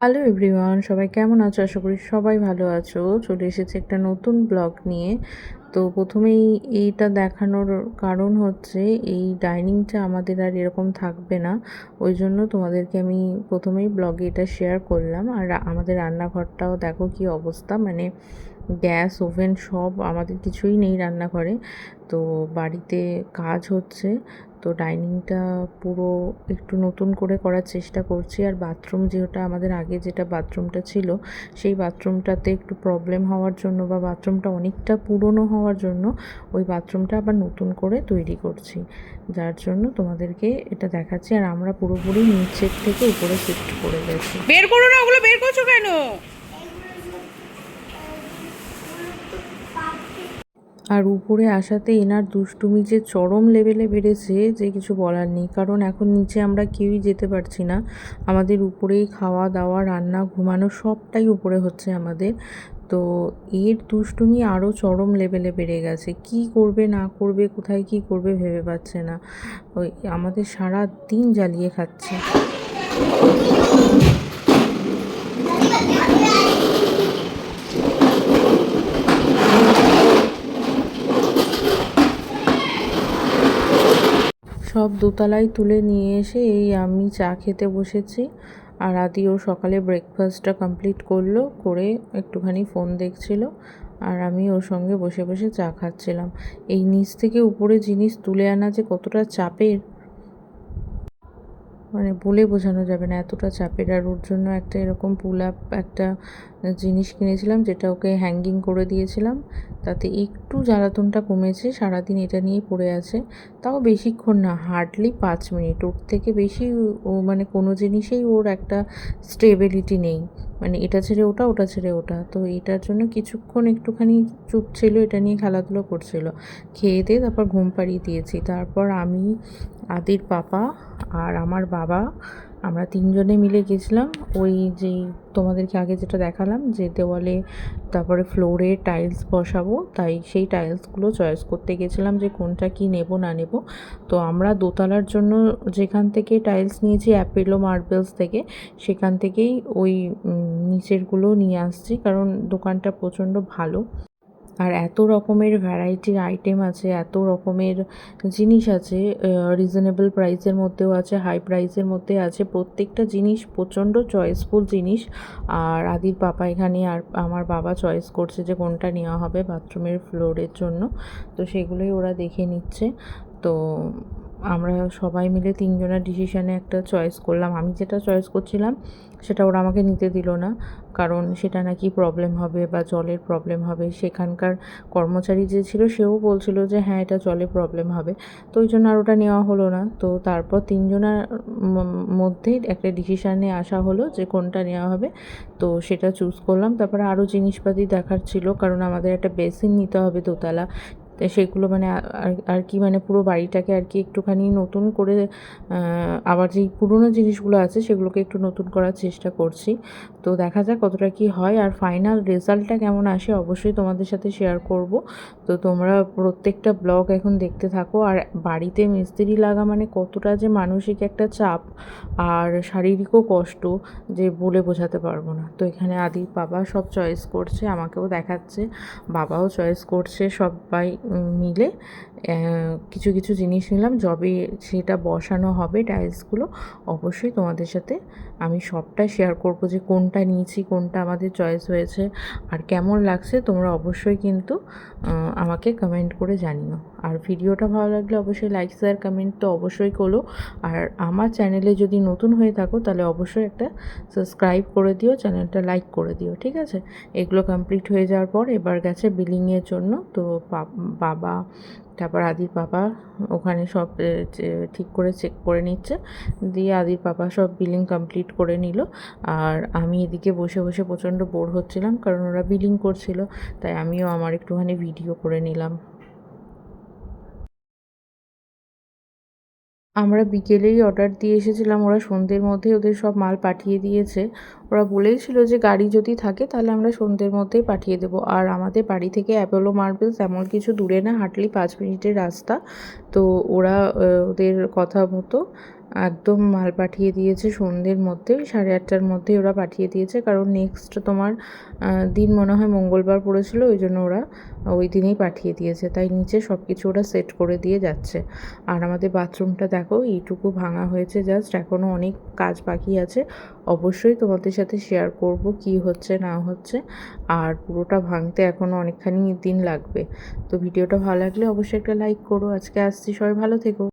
Hello everyone সবাই কেমন আছো? আশা করি সবাই ভালো আছো। চলে এসেছে একটা নতুন ব্লগ নিয়ে। তো প্রথমেই এইটা দেখানোর কারণ হচ্ছে, এই ডাইনিংটা আমাদের আর এরকম থাকবে না। ওই জন্য তোমাদেরকে আমি প্রথমেই ব্লগে এটা শেয়ার করলাম। আর আমাদের রান্নাঘরটাও দেখো কি অবস্থা। মানে গ্যাস, ওভেন সব আমাদের কিছুই নেই রান্নাঘরে। তো বাড়িতে কাজ হচ্ছে, তো ডাইনিংটা পুরো একটু নতুন করে করার চেষ্টা করছি। আর বাথরুম যেটা আমাদের আগে যেটা বাথরুমটা ছিল, সেই বাথরুমটাতে একটু প্রবলেম হওয়ার জন্য বা বাথরুমটা অনেকটা পুরনো হওয়ার জন্য ওই বাথরুমটা আবার নতুন করে তৈরি করছি। যার জন্য তোমাদেরকে এটা দেখাচ্ছি। আর আমরা পুরোপুরি নিচের থেকে উপরে শিফট করে গেছি। বের করো না, ওগুলো বের করছ কেন? আর উপরে আসাতে এনার দুষ্টুমি যে চরম লেভেলে বেড়েছে, যে কিছু বলার নেই। কারণ এখন নিচে আমরা কেউই যেতে পারছি না। আমাদের উপরেই খাওয়া, দাওয়া, রান্না, ঘুমানো সবটাই উপরে হচ্ছে আমাদের। তো এর দুষ্টুমি আরও চরম লেভেলে বেড়ে গেছে। কি করবে, না করবে, কোথায় কি করবে ভেবে পাচ্ছে না। ওই আমাদের সারা দিন জ্বালিয়ে খাচ্ছে। সব দোতলায় তুলে নিয়ে এসে এই আমি চা খেতে বসেছি। আর আদিও সকালে ব্রেকফাস্টটা কমপ্লিট করল, করে একটুখানি ফোন দেখছিল। আর আমি ওর সঙ্গে বসে বসে চা খাচ্ছিলাম। এই নিচ থেকে উপরে জিনিস তুলে আনা যে কতটা চাপের মানে বলে বোঝানো যাবে না। এতটা চাপের। আর ওর জন্য একটা এরকম পুল আপ একটা জিনিস কিনেছিলাম, যেটা ওকে হ্যাঙ্গিং করে দিয়েছিলাম। তাতে একটু জ্বালাতনটা কমেছে, সারাদিন এটা নিয়ে পড়ে আছে। তাও বেশিক্ষণ না, হার্ডলি পাঁচ মিনিট। ওর থেকে বেশি ও মানে কোনো জিনিসেই ওর একটা স্টেবিলিটি নেই। মানে এটা ছেড়ে ওটা ওটা ছেড়ে ওটা। তো এটার জন্য কিছুক্ষণ একটুখানি চুপ ছিল, এটা নিয়ে খেলাধুলো করছিল। খেয়ে দিয়ে তারপর ঘুম পাড়িয়ে দিয়েছি। তারপর আমি, আদির পাপা আর আমার বাবা আমরা তিনজনে মিলে গেছিলাম। ওই যে তোমাদেরকে আগে যেটা দেখালাম যে দেওয়ালে তারপরে ফ্লোরে টাইলস বসাবো, তাই সেই টাইলসগুলো চয়েস করতে গেছিলাম যে কোনটা কি নেব, না নেব। তো আমরা দোতলার জন্য যেখান থেকে টাইলস নিয়েছি অ্যাপেলো মার্বেলস থেকে, সেখান থেকেই ওই নিচেরগুলো নিয়ে আসছি। কারণ দোকানটা প্রচণ্ড ভালো। আর এত রকমের ভ্যারাইটির আইটেম আছে, এত রকমের জিনিস আছে রিজনেবল প্রাইসের মধ্যেও আছে হাই প্রাইসের মধ্যে আছে, প্রত্যেকটা জিনিস প্রচণ্ড চয়েসফুল জিনিস। আর আদির পাপা এখানে আর আমার বাবা চয়েস করছে যে কোনটা নেওয়া হবে বাথরুমের ফ্লোরের জন্য। তো সেগুলোই ওরা দেখে নিচ্ছে। তো আমরা সবাই মিলে তিনজনের ডিসিশানে একটা চয়েস করলাম। আমি যেটা চয়েস করছিলাম, সেটা ওরা আমাকে নিতে দিল না। কারণ সেটা নাকি প্রবলেম হবে বা জলের প্রবলেম হবে। সেখানকার কর্মচারী যে ছিল, সেও বলছিল যে হ্যাঁ এটা জলে প্রবলেম হবে। তো ওই জন্য আর ওটা নেওয়া হলো না। তো তারপর তিনজনের মধ্যে একটা ডিসিশানে আসা হলো যে, কোনটা নেওয়া হবে। তো সেটা চুজ করলাম। তারপরে আরও জিনিসপাতি দেখার ছিল। কারণ আমাদের একটা বেসিন নিতে হবে দোতলা। তো সেগুলো মানে আর কি মানে পুরো বাড়িটাকে আর কি একটুখানি নতুন করে আবার যেই পুরনো জিনিসগুলো আছে সেগুলোকে একটু নতুন করার চেষ্টা করছি। তো দেখা যাক কতটা কি হয়। আর ফাইনাল রেজাল্টটা কেমন আসে অবশ্যই তোমাদের সাথে শেয়ার করব। তো তোমরা প্রত্যেকটা ব্লগ এখন দেখতে থাকো। আর বাড়িতে মিস্ত্রি লাগা মানে কতটা যে মানসিক একটা চাপ আর শারীরিকও কষ্ট যে বলে বোঝাতে পারব না। তো এখানে আদি বাবা সব চয়েস করছে, আমাকেও দেখাচ্ছে, বাবাও চয়েস করছে, সবাই মিলে কিছু কিছু জিনিস নিলাম। যবে সেটা বসানো হবে টাইলসগুলো, অবশ্যই তোমাদের সাথে আমি সবটা শেয়ার করব যে কোনটা নিয়েছি, কোনটা আমাদের চয়েস হয়েছে, আর কেমন লাগছে তোমরা অবশ্যই কিন্তু আমাকে কমেন্ট করে জানিও। আর ভিডিওটা ভালো লাগলে অবশ্যই লাইক শেয়ার কমেন্ট তো অবশ্যই করো। আর আমার চ্যানেলে যদি নতুন হয়ে থাকো, তাহলে অবশ্যই একটা সাবস্ক্রাইব করে দিও চ্যানেলটা লাইক করে দিও, ঠিক আছে? এগুলো কমপ্লিট হয়ে যাওয়ার পর এবার গেছে বিলিংয়ের জন্য। তো বাবা, তারপর আদির পাপা ওখানে সব ঠিক করে চেক করে নিচ্ছে। দিয়ে আদির পাপা সব বিলিং কমপ্লিট করে নিল। আর আমি এদিকে বসে বসে প্রচণ্ড বোর হচ্ছিলাম, কারণ ওরা বিলিং করছিল। তাই আমিও আমার একটুখানি ভিডিও করে নিলাম। আমরা বিকেলেই অর্ডার দিয়ে এসেছিলাম। ওরা সন্ধ্যের মধ্যেই ওদের সব মাল পাঠিয়ে দিয়েছে। ওরা বলেইছিল যে গাড়ি যদি থাকে তাহলে আমরা সন্ধ্যের মধ্যেই পাঠিয়ে দেবো। আর আমাদের বাড়ি থেকে অ্যাপোলো মার্বেলস এমন কিছু দূরে না হাঁটলি পাঁচ মিনিটের রাস্তা। তো ওরা ওদের কথা মতো একদম মাল পাঠিয়ে দিয়েছে সন্ধ্যের মধ্যে, সাড়ে আটটার মধ্যে ওরা পাঠিয়ে দিয়েছে। কারণ নেক্সট তোমার দিন মনে হয় মঙ্গলবার পড়েছিল, ওই জন্য ওরা ওই দিনেই পাঠিয়ে দিয়েছে। তাই নিচে সব কিছু ওরা সেট করে দিয়ে যাচ্ছে। আর আমাদের বাথরুমটা দেখো, এইটুকু ভাঙা হয়েছে জাস্ট এখনও অনেক কাজ বাকি আছে। অবশ্যই তোমাদের সাথে শেয়ার করব কি হচ্ছে, না হচ্ছে। আর পুরোটা ভাঙতে এখনও অনেকখানি দিন লাগবে। তো ভিডিওটা ভালো লাগলে অবশ্যই একটা লাইক করো। আজকে আসছি, সবাই ভালো থেকো।